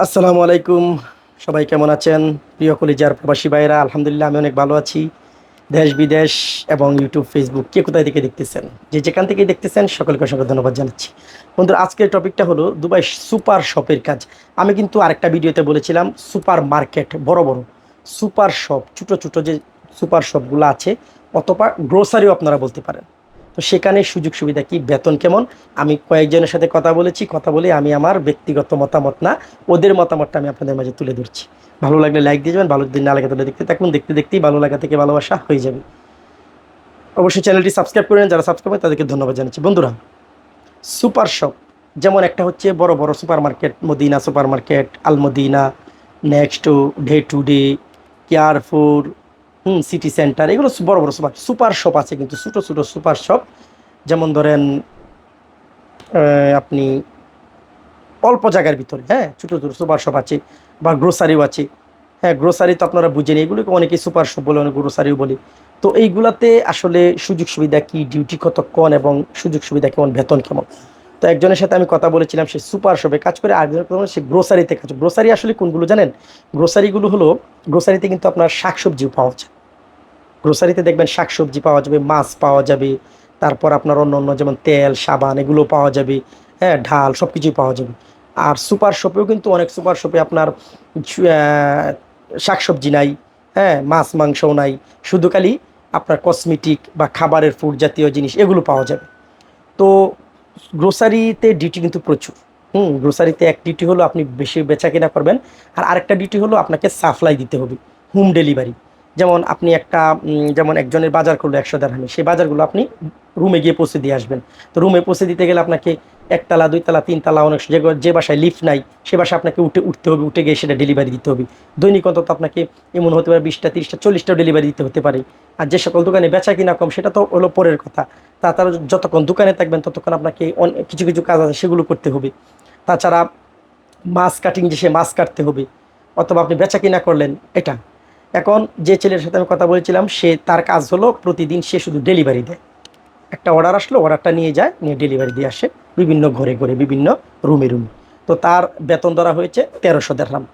আসসালামু আলাইকুম। সবাই কেমন আছেন? প্রিয় কলিজার প্রবাসী ভাইরা আলহামদুলিল্লাহ আমি অনেক ভালো আছি। দেশ বিদেশ এবং ইউটিউব, ফেসবুক, কে কোথায় থেকে দেখতেছেন? যে যেখান থেকে দেখতেছেন, সকলকে অসংখ্য ধন্যবাদ জানাচ্ছি। বন্ধুরা, আজকের টপিকটা হলো দুবাই সুপার শপের কাজ। আমি কিন্তু আরেকটা ভিডিওতে বলেছিলাম, সুপার মার্কেট বড় বড়। সুপার শপ, ছোটো ছোটো যে সুপার শপগুলো আছে, অথবা গ্রোসারিও আপনারা বলতে পারেন। তো সেখানে সুযোগ সুবিধা কি? বেতন কেমন? আমি কয়েকজনের সাথে কথা বলেছি, কথা বলে আমি আমার ব্যক্তিগত মতামত না, ওদের মতামতটা আমি আপনাদের মাঝে তুলে ধরছি। ভালো লাগলে লাইক দিয়ে যাবেন, ভালো যদি না লাগে তাহলে দেখতে থাকুন, দেখতে দেখতেই ভালো লাগা থেকে ভালোবাসা হয়ে যাবে। অবশ্যই চ্যানেলটি সাবস্ক্রাইব করে যারা সাবস্ক্রাইব করে তাদেরকে ধন্যবাদ জানাচ্ছি। বন্ধুরা সুপার শপ যেমন একটা হচ্ছে বড় বড় super market Madina super market Al Madina next day today Carrefour hmm city centre এগুলো বড় বড় সুপার সুপার শপ আছে কিন্তু ছোটো ছোটো সুপার শপ যেমন ধরেন আপনি অল্প জায়গার ভিতরে হ্যাঁ ছোটো ছোটো সুপার শপ আছে বা গ্রোসারিও আছে। হ্যাঁ গ্রোসারি তো আপনারা বুঝেন, এগুলোকে অনেকেই সুপার শপ বলে, অনেক গ্রোসারিও বলি। তো এইগুলাতে আসলে সুযোগ সুবিধা কি ডিউটি কত কতক্ষণ এবং সুযোগ সুবিধা কেমন, বেতন কেমন? তো একজনের সাথে আমি কথা বলেছিলাম, সে সুপার শপে কাজ করে আর একজনের কথা সে গ্রোসারিতে কাজ গ্রোসারি আসলে কোনগুলো জানেন? গ্রোসারিগুলো হলো গ্রোসারিতে কিন্তু আপনার শাকসবজিও পাওয়া যায়। গ্রোসারিতে দেখবেন শাকসবজি পাওয়া যাবে, মাছ পাওয়া যাবে, তারপর আপনার অন্য অন্য যেমন তেল, সাবান, এগুলো পাওয়া যাবে হ্যাঁ ঢাল সব কিছুই পাওয়া যাবে। আর সুপার শপেও কিন্তু অনেক সুপার শপে আপনার শাকসবজি নাই হ্যাঁ মাছ, মাংসও নাই, শুধু খালি আপনার কসমেটিক বা খাবারের ফুড জাতীয় জিনিস এগুলো পাওয়া যাবে। তো গ্রোসারিতে ডিউটি কিন্তু প্রচুর। হুম গ্রোসারিতে এক ডিউটি হলো আপনি বেশি বেচা কেনা করবেন, আর আরেকটা ডিউটি হলো আপনাকে সাপ্লাই দিতে হবে হোম ডেলিভারি যেমন আপনি একটা যেমন একজনের বাজার করল একশো দেড়হামে, সেই বাজারগুলো আপনি রুমে গিয়ে পৌঁছে দিয়ে আসবেন। তো রুমে পৌঁছে দিতে গেলে আপনাকে একতলা দুইতলা তিনতলা অনেক যে যে বাসায় লিফট নাই, সে বাসায় আপনাকে উঠে, উঠতে হবে, উঠে গিয়ে সেটা ডেলিভারি দিতে হবে। দৈনিক অন্তত আপনাকে এমন হতে পারে বিশটা, তিরিশটা, চল্লিশটাও ডেলিভারি দিতে হতে পারে। আর যে সকল দোকানে বেচা কিনা কম, সেটা তো হলো পরের কথা। তা তারা যতক্ষণ দোকানে থাকবেন, ততক্ষণ আপনাকে কিছু কিছু কাজ আছে, সেগুলো করতে হবে। তাছাড়া মাছ কাটিং যে সে মাছ কাটতে হবে, অথবা আপনি বেচা কিনা করলেন, এটা। এখন যে ছেলের সাথে আমি কথা বলেছিলাম, সে তার কাজ হলো প্রতিদিন সে শুধু ডেলিভারি দেয়। একটা অর্ডার আসলো অর্ডারটা নিয়ে যায়, নিয়ে ডেলিভারি দিয়ে আসে বিভিন্ন ঘরে ঘরে, বিভিন্ন রুমে রুমে তো তার বেতন ধরা হয়েছে তেরোশো দেড়হাম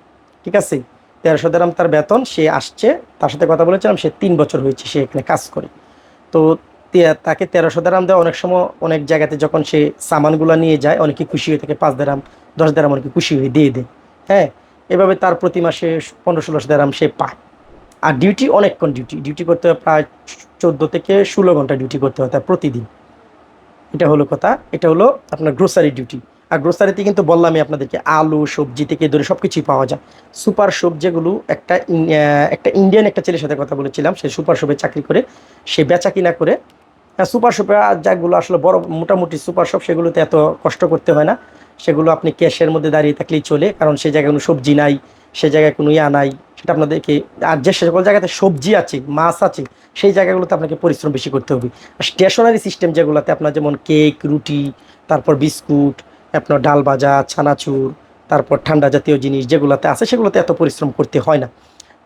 ঠিক আছে? তেরোশো দেড়হাম তার বেতন, সে আসছে, তার সাথে কথা বলেছিলাম, সে তিন বছর হয়েছে সে এখানে কাজ করে। তো তাকে তেরোশো দেড়হাম দেওয়া, অনেক সময় অনেক জায়গাতে যখন সে সামানগুলো নিয়ে যায়, অনেকে খুশি হয়ে থাকে, পাঁচ দেড়হাম দশ দেড়হাম অনেকে খুশি হয়ে দিয়ে দেয়। হ্যাঁ এভাবে তার প্রতি মাসে পনেরো ষোলোশো দেড়হাম সে পায়। আর ডিউটি অনেকক্ষণ ডিউটি ডিউটি করতে হয় প্রায় চোদ্দ থেকে ষোলো ঘণ্টা ডিউটি করতে হয় প্রতিদিন। এটা হলো কথা, এটা হলো আপনার গ্রোসারি ডিউটি আর গ্রোসারিতে কিন্তু বললামই আপনাদেরকে, আলু, সবজি থেকে ধরে সব কিছুই পাওয়া যায়। সুপার শপ যেগুলো একটা একটা ইন্ডিয়ান একটা ছেলের সাথে কথা বলেছিলাম, সে সুপার শপে চাকরি করে, সে বেচা কিনা করে। সুপার শপে যেগুলো আসলে বড়, মোটামুটি সুপার শপ, সেগুলোতে এত কষ্ট করতে হয় না। সেগুলো আপনি ক্যাশের মধ্যে দাঁড়িয়ে থাকলেই চলে, কারণ সেই জায়গায় কোনো সবজি নাই, সে জায়গায় কোনো ইয়া নাই। সেটা আপনাদেরকে, আর যে সকল জায়গাতে সবজি আছে, মাছ আছে, সেই জায়গাগুলোতে আপনাকে পরিশ্রম বেশি করতে হবে। আর স্টেশনারি সিস্টেম যেগুলোতে আপনার যেমন কেক, রুটি, তারপর বিস্কুট, আপনার ডাল ভাজা, ছানাচুর, তারপর ঠান্ডা জাতীয় জিনিস যেগুলোতে আছে, সেগুলোতে এত পরিশ্রম করতে হয় না।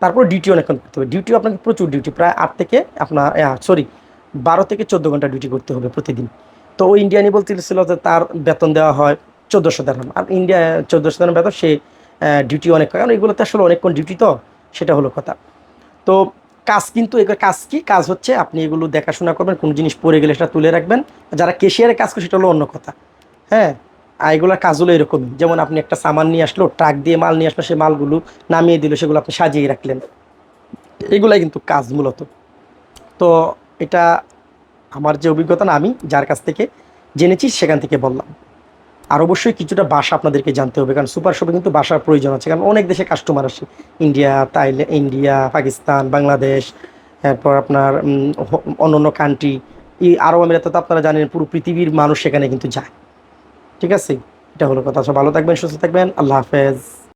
তারপর ডিউটি অনেকক্ষণ করতে হবে। ডিউটিও আপনাকে প্রচুর ডিউটি প্রায় আট থেকে আপনার সরি বারো থেকে চোদ্দ ঘণ্টা ডিউটি করতে হবে প্রতিদিন। তো ওই ইন্ডিয়ানি বলতেছিল যে তার বেতন দেওয়া হয় চোদ্দোশো দেড়হাম আর ইন্ডিয়া চোদ্দোশো দেড়হাম বেতন সে ডিউটি অনেক কারণ এগুলোতে আসলে অনেকক্ষণ ডিউটি তো, সেটা হলো কথা। তো কাজ কিন্তু এগুলো কাজ কি? কাজ হচ্ছে আপনি এগুলো দেখাশোনা করবেন, কোনো জিনিস পড়ে গেলে সেটা তুলে রাখবেন। যারা কেশিয়ারে কাজ করে, সেটা হলো অন্য কথা। হ্যাঁ? আর এগুলোর কাজ হলো এরকমই। যেমন আপনি একটা সামান নিয়ে আসলো, ট্রাক দিয়ে মাল নিয়ে আসলো, সে মালগুলো নামিয়ে দিল, সেগুলো আপনি সাজিয়ে রাখলেন। এগুলাই কিন্তু কাজ মূলত। তো এটা আমার যে অভিজ্ঞতা না, আমি যার কাছ থেকে জেনেছি, সেখান থেকে বললাম। আর অবশ্যই কিছুটা বাসা আপনাদেরকে জানতে হবে, কারণ সুপার শপে কিন্তু বাসার প্রয়োজন আছে, কারণ অনেক দেশে কাস্টমার আসে। India Thailand India, Pakistan, Bangladesh এরপর আপনার অন্য অন্য কান্ট্রি এই আরব আমিরাতে তো আপনারা জানেন, পুরো পৃথিবীর মানুষ সেখানে কিন্তু যায়। ঠিক আছে? এটা হলো কথা। সব ভালো থাকবেন, সুস্থ থাকবেন। আল্লাহ হাফেজ।